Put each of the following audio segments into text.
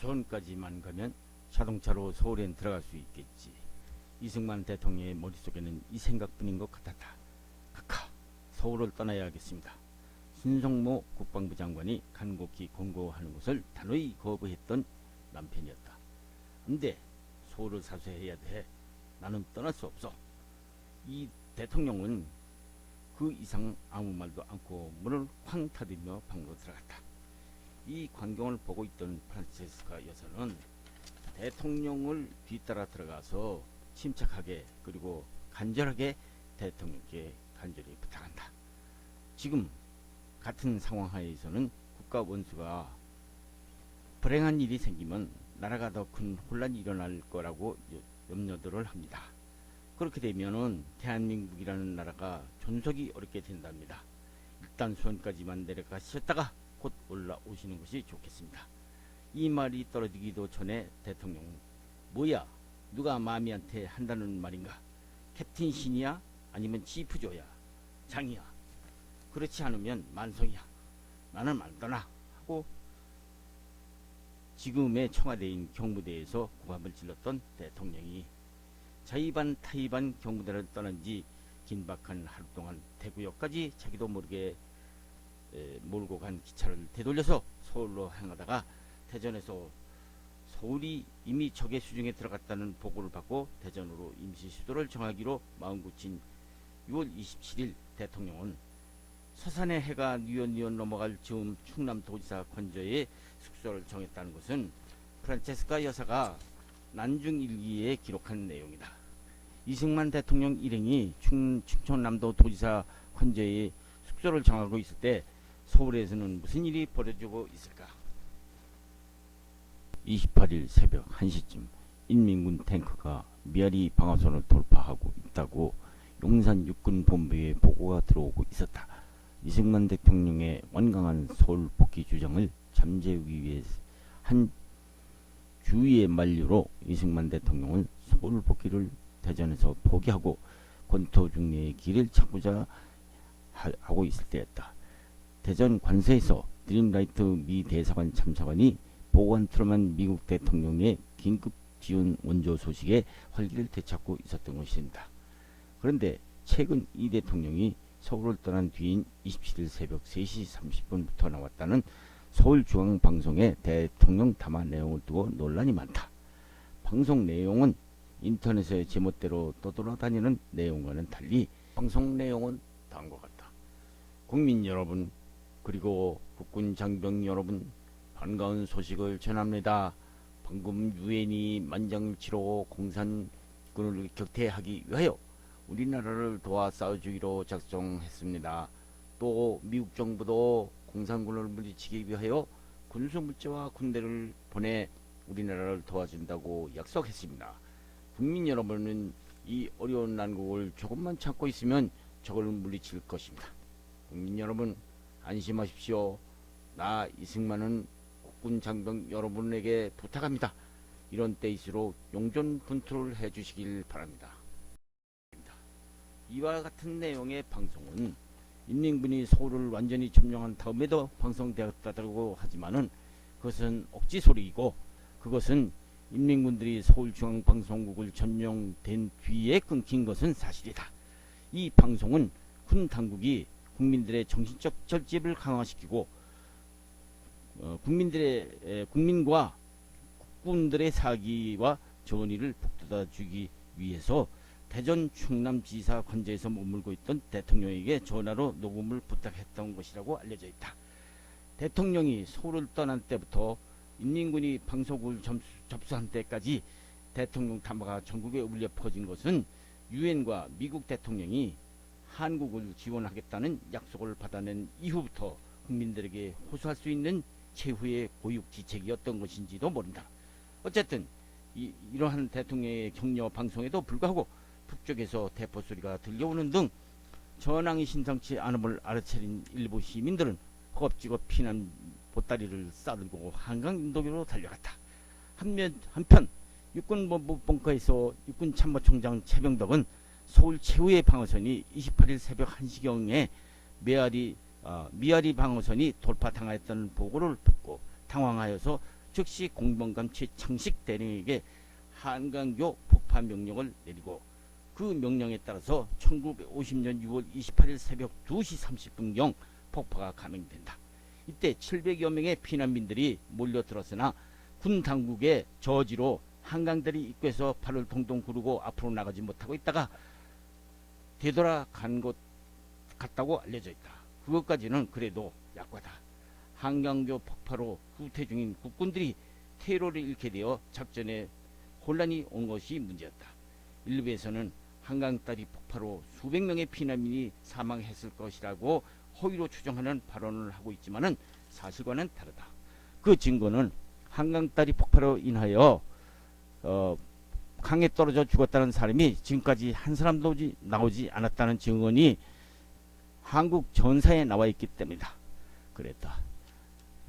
수원까지만 가면 자동차로 서울엔 들어갈 수 있겠지. 이승만 대통령의 머릿속에는 이 생각뿐인 것 같았다. 카카, 서울을 떠나야겠습니다. 신성모 국방부 장관이 간곡히 권고하는 것을 단호히 거부했던 남편이었다. 안 돼, 서울을 사수해야 돼. 나는 떠날 수 없어. 이 대통령은 그 이상 아무 말도 않고 문을 쾅 닫으며 방으로 들어갔다. 이 광경을 보고 있던 프란체스카 여사는 대통령을 뒤따라 들어가서 침착하게 그리고 간절하게 대통령께 간절히 부탁한다. 지금 같은 상황 하에서는 국가 원수가 불행한 일이 생기면 나라가 더 큰 혼란이 일어날 거라고 여- 염려들을 합니다. 그렇게 되면은 대한민국이라는 나라가 존속이 어렵게 된답니다. 일단 수원까지만 내려가셨다가 곧 올라오시는 것이 좋겠습니다. 이 말이 떨어지기도 전에 대통령 뭐야 누가 마미한테 한다는 말인가? 캡틴 신이야? 아니면 지프조야? 장이야? 그렇지 않으면 만성이야. 나는 안 떠나 하고 지금의 청와대인 경무대에서 고함을 질렀던 대통령이 자의반 타의반 경무대를 떠난 지 긴박한 하루 동안 대구역까지 자기도 모르게 에, 몰고 간 기차를 되돌려서 서울로 향하다가 대전에서 서울이 이미 적의 수중에 들어갔다는 보고를 받고 대전으로 임시 수도를 정하기로 마음고친 6월 27일 대통령은 서산의 해가 뉘엿뉘엿 넘어갈 즈음 충남도지사 건조의 숙소를 정했다는 것은 프란체스카 여사가 난중일기에 기록한 내용이다. 이승만 대통령 일행이 충, 충청남도 도지사 건조의 숙소를 정하고 있을 때 서울에서는 무슨 일이 벌어지고 있을까? 28일 새벽 1시쯤 인민군 탱크가 미아리 방어선을 돌파하고 있다고 용산 육군 본부에 보고가 들어오고 있었다. 이승만 대통령의 완강한 서울 복귀 주장을 잠재우기 위해 한 주의의 만류로 이승만 대통령은 서울 복귀를 대전에서 포기하고 권토 중례의 길을 찾고자 하- 하고 있을 때였다. 대전 관서에서 드림라이트 미 대사관 참사관이 보관 트루먼 미국 대통령의 긴급 지원 원조 소식에 활기를 되찾고 있었던 것입니다. 그런데 최근 이 대통령이 서울을 떠난 뒤인 27일 새벽 3시 30분부터 나왔다는 서울중앙방송의 대통령 담화 내용을 두고 논란이 많다. 방송 내용은 인터넷의 제멋대로 떠돌아다니는 내용과는 달리 방송 내용은 다음과 같다. 국민 여러분 그리고 국군 장병 여러분 반가운 소식을 전합니다. 방금 유엔이 만장을 치르고 공산군을 격퇴하기 위하여 우리나라를 도와 싸워주기로 작성했습니다. 또 미국 정부도 공산군을 물리치기 위하여 군수 물자와 군대를 보내 우리나라를 도와준다고 약속했습니다. 국민 여러분은 이 어려운 난국을 조금만 참고 있으면 적을 물리칠 것입니다. 국민 여러분 안심하십시오. 나 이승만은 국군 장병 여러분에게 부탁합니다. 이런 때일수록 용존 분투를 해주시길 바랍니다. 이와 같은 내용의 방송은 인민군이 서울을 완전히 점령한 다음에도 방송되었다고 하지만은 그것은 억지 소리이고 그것은 인민군들이 서울중앙방송국을 점령된 뒤에 끊긴 것은 사실이다. 이 방송은 군 당국이 국민들의 정신적 결집을 강화시키고 어, 국민들의 에, 국민과 국군들의 사기와 전의를 북돋아 주기 위해서 대전 충남지사 관저에서 머물고 있던 대통령에게 전화로 녹음을 부탁했던 것이라고 알려져 있다. 대통령이 서울을 떠난 때부터 인민군이 방송국을 점수, 접수한 때까지 대통령 담화가 전국에 울려 퍼진 것은 유엔과 미국 대통령이 한국을 지원하겠다는 약속을 받아낸 이후부터 국민들에게 호소할 수 있는 최후의 고육지책이었던 것인지도 모른다. 어쨌든 이, 이러한 대통령의 격려 방송에도 불구하고 북쪽에서 대포 소리가 들려오는 등 전황이 심상치 않음을 알아차린 일부 시민들은 허겁지겁 피난 보따리를 싸들고 한강 인도교로 달려갔다. 한면, 한편 육군본부 벙커에서 육군참모총장 최병덕은 서울 최후의 방어선이 28일 새벽 1시경에 메아리, 어, 미아리 방어선이 돌파당하였다는 보고를 듣고 당황하여서 즉시 공범감치 창식 대령에게 한강교 폭파 명령을 내리고 그 명령에 따라서 1950년 6월 28일 새벽 2시 30분경 폭파가 감행된다. 이때 700여 명의 피난민들이 몰려들었으나 군 당국의 저지로 한강다리 입구에서 팔을 동동 구르고 앞으로 나가지 못하고 있다가 되돌아간 것 같다고 알려져 있다. 그것까지는 그래도 약과다. 한강교 폭파로 후퇴 중인 국군들이 테러를 잃게 되어 작전에 혼란이 온 것이 문제였다. 일부에서는 한강다리 폭파로 수백 명의 피난민이 사망했을 것이라고 허위로 추정하는 발언을 하고 있지만은 사실과는 다르다. 그 증거는 한강다리 폭파로 인하여 어, 강에 떨어져 죽었다는 사람이 지금까지 한 사람도 오지- 나오지 않았다는 증언이 한국 전사에 나와 있기 때문이다. 그랬다.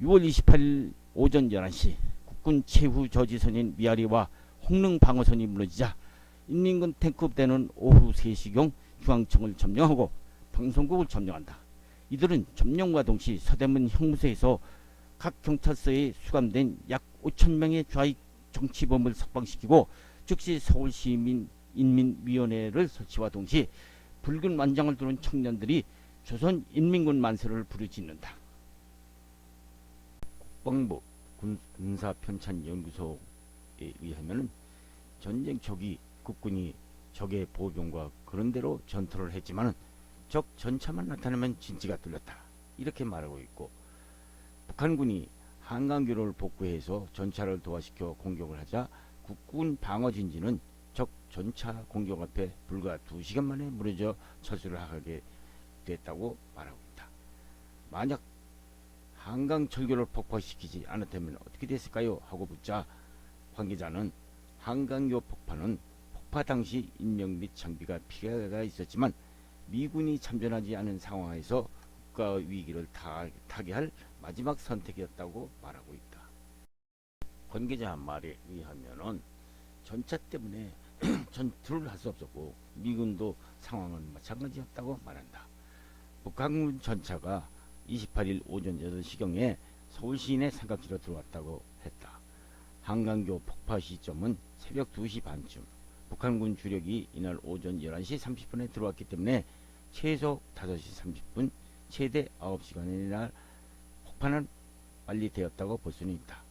6월 28일 오전 11시 국군 최후 저지선인 미아리와 홍릉 방어선이 무너지자 인민군 탱크 부대는 오후 3시경 중앙청을 점령하고 방송국을 점령한다. 이들은 점령과 동시 서대문 형무소에서 각 경찰서에 수감된 약 5천 명의 좌익 정치범을 석방시키고 즉시 서울시민 인민위원회를 설치와 동시 붉은 완장을 두른 청년들이 조선 인민군 만세를 부르짖는다. 군- 군사편찬연구소에 의하면 전쟁 초기 국군이 적의 보병과 그런 대로 전투를 했지만 적 전차만 나타나면 진지가 뚫렸다. 이렇게 말하고 있고 북한군이 한강교를 복구해서 전차를 도하시켜 공격을 하자 국군 방어 진지는 적 전차 공격 앞에 불과 2시간 만에 무너져 철수를 하게 됐다고 말하고 있다. 만약 한강 철교를 폭파시키지 않았다면 어떻게 됐을까요? 하고 묻자 관계자는 한강교 폭파는 폭파 당시 인명 및 장비가 피해가 있었지만 미군이 참전하지 않은 상황에서 국가 위기를 타, 타개할 마지막 선택이었다고 말하고 있다. 관계자 말에 의하면은 전차 때문에 전투를 할 수 없었고 미군도 상황은 마찬가지였다고 말한다. 북한군 전차가 28일 오전 8시경에 서울 시내 삼각지로 들어왔다고 했다. 한강교 폭파 시점은 새벽 2시 반쯤. 북한군 주력이 이날 오전 11시 30분에 들어왔기 때문에 최소 5시 30분, 최대 9시간의 날 폭파는 빨리 되었다고 볼 수는 있다.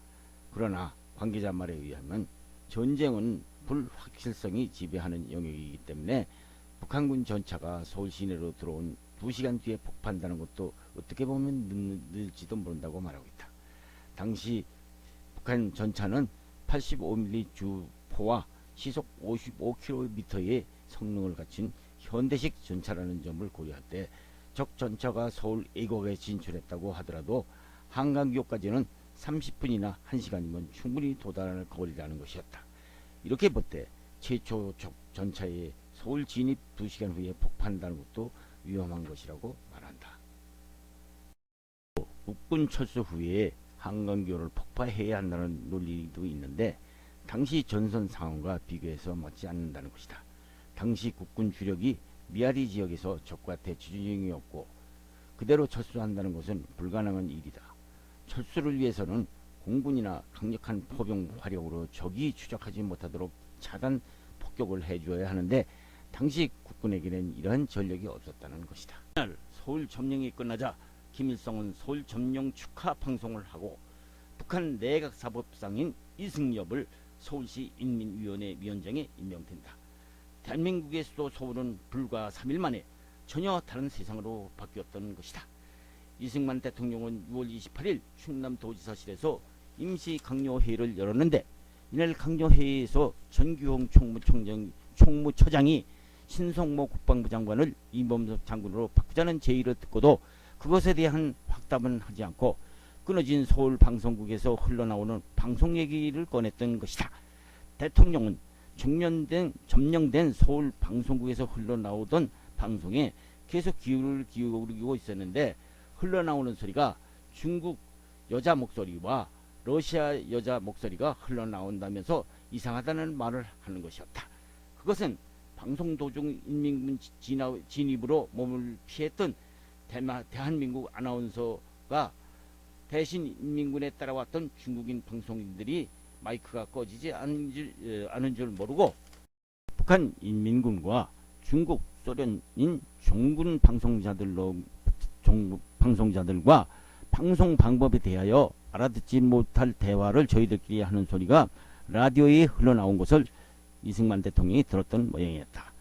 그러나 관계자 말에 의하면 전쟁은 불확실성이 지배하는 영역이기 때문에 북한군 전차가 서울 시내로 들어온 2시간 뒤에 폭파한다는 것도 어떻게 보면 늦을지도 모른다고 말하고 있다. 당시 북한 전차는 85mm 주포와 시속 55km의 성능을 갖춘 현대식 전차라는 점을 고려할 때 적 전차가 서울 애국에 진출했다고 하더라도 한강교까지는 30분이나 1시간이면 충분히 도달할 거리라는 것이었다. 이렇게 볼 때 최초 적 전차의 서울 진입 2시간 후에 폭파한다는 것도 위험한 것이라고 말한다. 국군 철수 후에 한강교를 폭파해야 한다는 논리도 있는데 당시 전선 상황과 비교해서 맞지 않는다는 것이다. 당시 국군 주력이 미아리 지역에서 적과 대치 중이었고 그대로 철수한다는 것은 불가능한 일이다. 철수를 위해서는 공군이나 강력한 포병 활용으로 적이 추적하지 못하도록 차단 폭격을 해줘야 하는데 당시 국군에게는 이러한 전력이 없었다는 것이다. 그날 서울 점령이 끝나자 김일성은 서울 점령 축하 방송을 하고 북한 내각사법상인 이승엽을 서울시 인민위원회 위원장에 임명된다. 대한민국의 수도 서울은 불과 3일 만에 전혀 다른 세상으로 바뀌었던 것이다. 이승만 대통령은 6월 28일 충남도지사실에서 임시 강요회의를 열었는데 이날 강요회의에서 전규홍 총무총장, 총무처장이 신성모 국방부 장관을 이범석 장군으로 바꾸자는 제의를 듣고도 그것에 대한 확답은 하지 않고 끊어진 서울 방송국에서 흘러나오는 방송 얘기를 꺼냈던 것이다. 대통령은 중년된 점령된 서울 방송국에서 흘러나오던 방송에 계속 기울을 기울이고 있었는데 흘러나오는 소리가 중국 여자 목소리와 러시아 여자 목소리가 흘러나온다면서 이상하다는 말을 하는 것이었다. 그것은 방송 도중 인민군 진입으로 몸을 피했던 대한민국 아나운서가 대신 인민군에 따라왔던 중국인 방송인들이 마이크가 꺼지지 않은 줄, 에, 않은 줄 모르고 북한 인민군과 중국 소련인 종군 방송자들로 종 방송자들과 방송 방법에 대하여 알아듣지 못할 대화를 저희들끼리 하는 소리가 라디오에 흘러나온 것을 이승만 대통령이 들었던 모양이었다.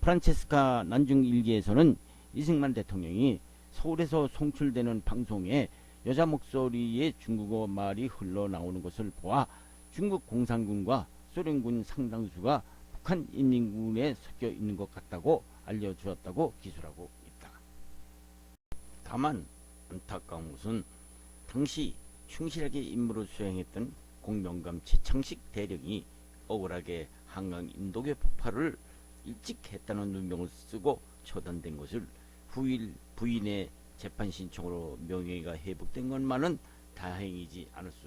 프란체스카 난중 일기에서는 이승만 대통령이 서울에서 송출되는 방송에 여자 목소리의 중국어 말이 흘러나오는 것을 보아 중국 공산군과 소련군 상당수가 북한 인민군에 섞여 있는 것 같다고 알려주었다고 기술하고 있 다. 다만 안타까운 것은 당시 충실하게 임무를 수행했던 공명감 최창식 대령이 억울하게 한강 인도교 폭발을 일찍 했다는 누명을 쓰고 처단된 것을 후일 부인의 재판 신청으로 명예가 회복된 것만은 다행이지 않을 수